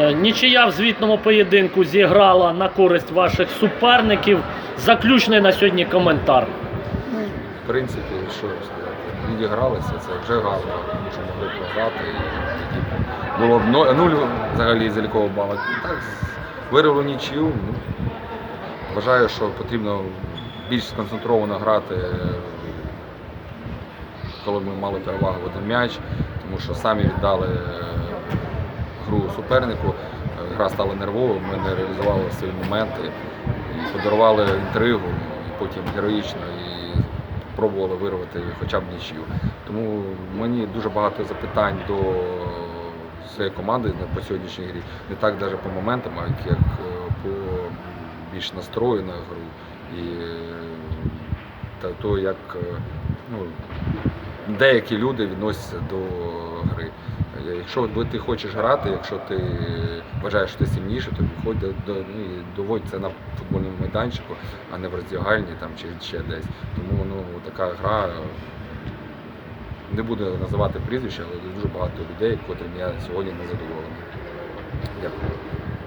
Е, Нічия в звітному поєдинку зіграла на користь ваших суперників. Заключний на сьогодні коментар. В принципі, що сказати, відігралися, це вже гарно, що могли програти. Було б но- нуль взагалі залікового бала. Так, вирвали нічию. Ну, вважаю, що потрібно більш сконцентровано грати, коли ми мали перевагу в один м'яч, тому що самі віддали е, гру супернику. Гра стала нервовою, ми не реалізували свої моменти і подарували інтригу, і потім героїчно і пробували вирвати хоча б нічию. Тому мені дуже багато запитань до своєї команди по сьогоднішній грі. Не так навіть по моментам, а як е, по більш настрою на гру. І то, як е, ну, деякі люди відносяться до гри. Якщо ти хочеш грати, якщо ти вважаєш, що ти сильніший, то виходь до, до, ну, і доводь це на футбольному майданчику, а не в роздягальні там, чи ще десь. Тому ну, така гра, не буду називати прізвища, але дуже багато людей, котрим я сьогодні не задоволений. Дякую.